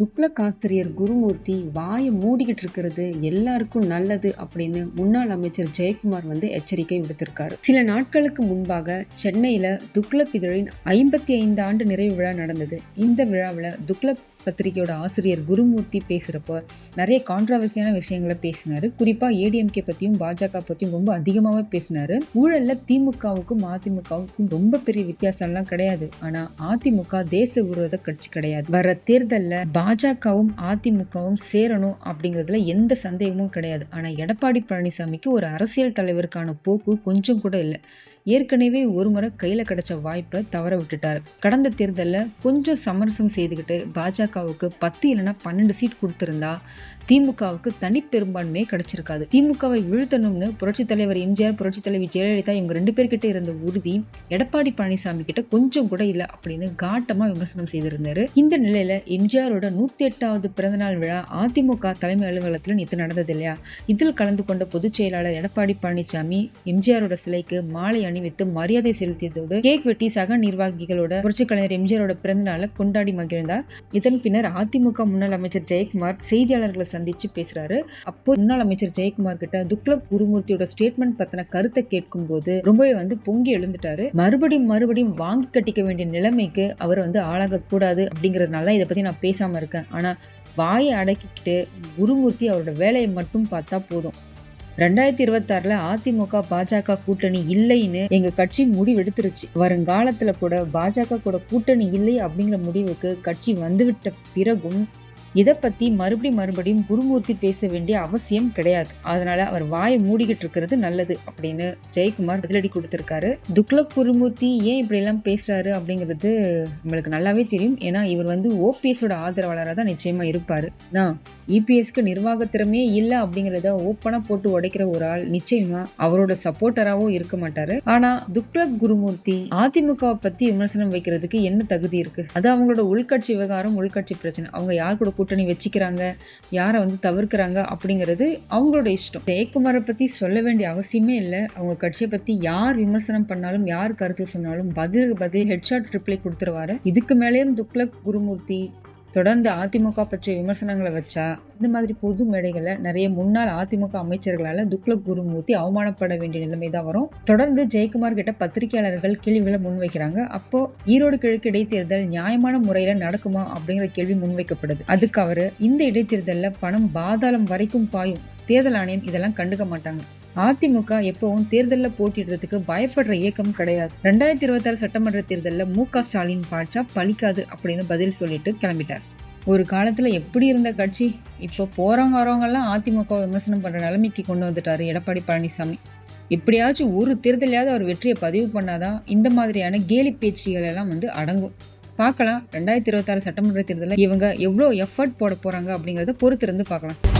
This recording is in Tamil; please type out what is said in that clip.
துக்ளக் ஆசிரியர் குருமூர்த்தி வாயை மூடிக்கிட்டு இருக்கிறது எல்லாருக்கும் நல்லது அப்படின்னு முன்னாள் அமைச்சர் ஜெயக்குமார் வந்து எச்சரிக்கை விடுத்திருக்காரு. சில நாட்களுக்கு முன்பாக சென்னையில துக்ளக் இதழின் ஐம்பத்தி ஐந்து ஆண்டு நிறைவு விழா நடந்தது. இந்த விழாவில் துக்ளக் பத்திரிகையோட ஆசிரியர் குருமூர்த்தி பேசுகிறப்போ நிறைய கான்ட்ரவர்சியான விஷயங்களை பேசினார். குறிப்பாக ஏடிஎம்கே பற்றியும் பாஜக பற்றியும் ரொம்ப அதிகமாகவே பேசினாரு. ஊழலில் திமுகவுக்கும் அதிமுகவுக்கும் ரொம்ப பெரிய வித்தியாசம்லாம் கிடையாது. ஆனால் அதிமுக தேச விரோத கட்சி கிடையாது. வர தேர்தலில் பாஜகவும் அதிமுகவும் சேரணும் அப்படிங்கிறதுல எந்த சந்தேகமும் கிடையாது. ஆனால் எடப்பாடி பழனிசாமிக்கு ஒரு அரசியல் தலைவருக்கான போக்கு கொஞ்சம் கூட இல்லை. ஏற்கனவே ஒரு முறை கையில் கிடைச்ச வாய்ப்பை தவற விட்டுட்டார். கடந்த தேர்தலில் கொஞ்சம் சமரசம் செய்துக்கிட்டு பாஜகவுக்கு பத்து இல்லைன்னா பன்னெண்டு சீட் கொடுத்துருந்தா திமுகவுக்கு தனி பெரும்பான்மையே கிடைச்சிருக்காது. திமுகவை வீழ்த்தணும்னு புரட்சி தலைவர் எம்ஜிஆர் புரட்சி தலைவி ஜெயலலிதா இவங்க ரெண்டு பேர்கிட்ட இருந்த உறுதி எடப்பாடி பழனிசாமி கிட்ட கொஞ்சம் கூட இல்லை அப்படின்னு காட்டமா விமர்சனம் செய்திருந்தாரு. இந்த நிலையில எம்ஜிஆரோட நூத்தி எட்டாவது பிறந்தநாள் விழா அதிமுக தலைமை அலுவலகத்தில் நேற்று நடந்தது இல்லையா? இதில் கலந்து கொண்ட பொதுச் செயலாளர் எடப்பாடி பழனிசாமி எம்ஜிஆரோட சிலைக்கு மாலை அணிவித்து மரியாதை செலுத்தியதோடு கேக் வெட்டி சக நிர்வாகிகளோட புரட்சி கலைஞர் எம்ஜிஆரோட பிறந்தநாளை கொண்டாடி மகிழ்ந்தார். இதன் பின்னர் அதிமுக முன்னாள் அமைச்சர் ஜெயக்குமார் செய்தியாளர்களை சந்திச்சு பேசுறாரு. அப்போ முன்னாள் அமைச்சர் ஜெயக்குமார் கிட்ட துக்ளப் குருமூர்த்தியோட ஸ்டேட்மெண்ட் பத்தின கருத்தை கேட்கும் போது ரொம்பவே வந்து பொங்கி எழுந்துட்டாரு. மறுபடியும் மறுபடியும் வாங்கி கட்டிக்க வேண்டிய நிலைமைக்கு அவர் வந்து ஆளாக கூடாது அப்படிங்கறதுனால இதை பத்தி நான் பேசாம இருக்கேன். ஆனா வாயை அடக்கிக்கிட்டு குருமூர்த்தி அவரோட வேலையை மட்டும் பார்த்தா போதும். ரெண்டாயிரத்தி இருபத்தாறுல அதிமுக பாஜக கூட்டணி இல்லைன்னு எங்க கட்சி முடிவெடுத்துருச்சு. வருங்காலத்துல கூட பாஜக கூட கூட்டணி இல்லை அப்படிங்கிற முடிவுக்கு கட்சி வந்துவிட்ட பிறகும் இதை பற்றி மறுபடியும் மறுபடியும் குருமூர்த்தி பேச வேண்டிய அவசியம் கிடையாது. அதனால அவர் வாயை மூடிக்கிட்டு இருக்கிறது நல்லது அப்படின்னு ஜெயக்குமார் பதிலடி கொடுத்துருக்காரு. துக்ளக் குருமூர்த்தி ஏன் இப்படி எல்லாம் பேசுறாரு அப்படிங்கிறது நம்மளுக்கு நல்லாவே தெரியும். ஏன்னா இவர் வந்து ஓபிஎஸோட ஆதரவாளராக தான் நிச்சயமா இருப்பாரு. நான் இபிஎஸ்க்கு நிர்வாக திறமையே இல்லை அப்படிங்கிறத ஓப்பனாக போட்டு உடைக்கிற ஒரு ஆள் நிச்சயமா அவரோட சப்போர்ட்டராகவும் இருக்க மாட்டாரு. ஆனா துக்ளக் குருமூர்த்தி அதிமுகவை பத்தி விமர்சனம் வைக்கிறதுக்கு என்ன தகுதி இருக்கு? அது அவங்களோட உள்கட்சி விவகாரம் உள்கட்சி பிரச்சனை. அவங்க யார் கூட கூட்டணி வச்சுக்கிறாங்க யாரை வந்து தவிர்க்கிறாங்க அப்படிங்கிறது அவங்களோட இஷ்டம். ஜெயக்குமாரை பற்றி சொல்ல வேண்டிய அவசியமே இல்லை. அவங்க கட்சியை பற்றி யார் விமர்சனம் பண்ணாலும் யார் கருத்து சொன்னாலும் பதில் பதில் ஹெட்ஷாட் ரிப்ளை கொடுத்துருவாரு. இதுக்கு மேலேயும் துக்ளக் குருமூர்த்தி தொடர்ந்து அதிமுக பற்றிய விமர்சனங்களை வச்சா இந்த மாதிரி பொது மேடைகளில் நிறைய முன்னாள் அதிமுக அமைச்சர்களால் துக்ளக் குருமூர்த்தி அவமானப்பட வேண்டிய நிலைமை தான் வரும். தொடர்ந்து ஜெயக்குமார் கிட்ட பத்திரிகையாளர்கள் கேள்விகளை முன்வைக்கிறாங்க. அப்போ ஈரோடு கிழக்கு இடைத்தேர்தல் நியாயமான முறையில் நடக்குமா அப்படிங்கிற கேள்வி முன்வைக்கப்படுது. அதுக்கு அவர் இந்த இடைத்தேர்தலில் பணம் பாதாளம் வரைக்கும் பாயும். தேர்தல் ஆணையம் இதெல்லாம் கண்டுக்க மாட்டாங்க. அதிமுக எப்பவும் தேர்தலில் போட்டிடுறதுக்கு பயப்படுற இயக்கம் கிடையாது. ரெண்டாயிரத்தி இருபத்தாறு சட்டமன்ற தேர்தலில் மு க ஸ்டாலின் பாட்சா பலிக்காது அப்படின்னு பதில் சொல்லிட்டு கிளம்பிட்டார். ஒரு காலத்தில் எப்படி இருந்த கட்சி? இப்போ போகிறவங்க வரவங்கெல்லாம் அதிமுக விமர்சனம் பண்ணுற நிலைமைக்கு கொண்டு வந்துட்டார் எடப்பாடி பழனிசாமி. எப்படியாச்சும் ஒரு தேர்தலையாவது அவர் வெற்றியை பதிவு பண்ணாதான் இந்த மாதிரியான கேலி பேச்சுகள் எல்லாம் வந்து அடங்கும். பார்க்கலாம். ரெண்டாயிரத்தி இருபத்தாறு சட்டமன்ற தேர்தலில் இவங்க எவ்வளோ எஃபர்ட் போட போகிறாங்க அப்படிங்கிறத பொறுத்திருந்து பார்க்கலாம்.